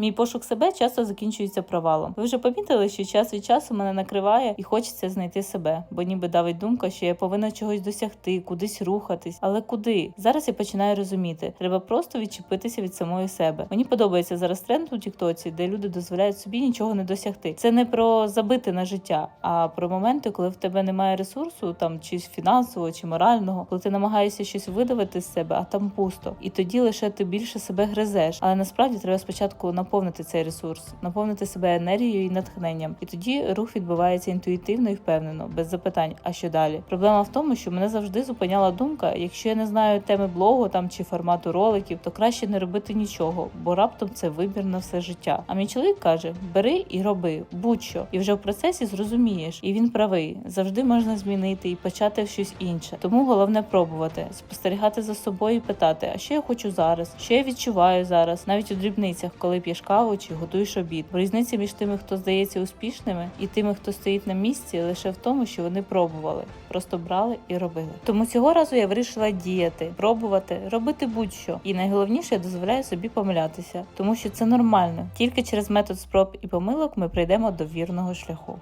Мій пошук себе часто закінчується провалом. Ви вже помітили, що час від часу мене накриває і хочеться знайти себе, бо ніби давить думка, що я повинна чогось досягти, кудись рухатись. Але куди? Зараз я починаю розуміти, треба просто відчепитися від самої себе. Мені подобається зараз тренд у Тіктоці, де люди дозволяють собі нічого не досягти. Це не про забити на життя, а про моменти, коли в тебе немає ресурсу, там чи фінансового, чи морального, коли ти намагаєшся щось видавити з себе, а там пусто. І тоді лише ти більше себе гризеш. Але насправді треба спочатку наповнити цей ресурс, наповнити себе енергією і натхненням. І тоді рух відбувається інтуїтивно і впевнено, без запитань. А що далі? Проблема в тому, що мене завжди зупиняла думка: якщо я не знаю теми блогу там чи формату роликів, то краще не робити нічого, бо раптом це вибір на все життя. А мій чоловік каже: бери і роби будь-що, і вже в процесі зрозумієш. І він правий завжди можна змінити і почати щось інше. Тому головне пробувати, спостерігати за собою і питати, а що я хочу зараз, що я відчуваю зараз, навіть у дрібницях, коли п'єш каву чи готуєш обід. Різниця між тими, хто здається успішними, і тими, хто стоїть на місці, лише в тому, що вони пробували, просто брали і робили. Тому цього разу я вирішила діяти, пробувати, робити будь-що. І найголовніше, я дозволяю собі помилятися, тому що це нормально. Тільки через метод спроб і помилок ми прийдемо до вірного шляху.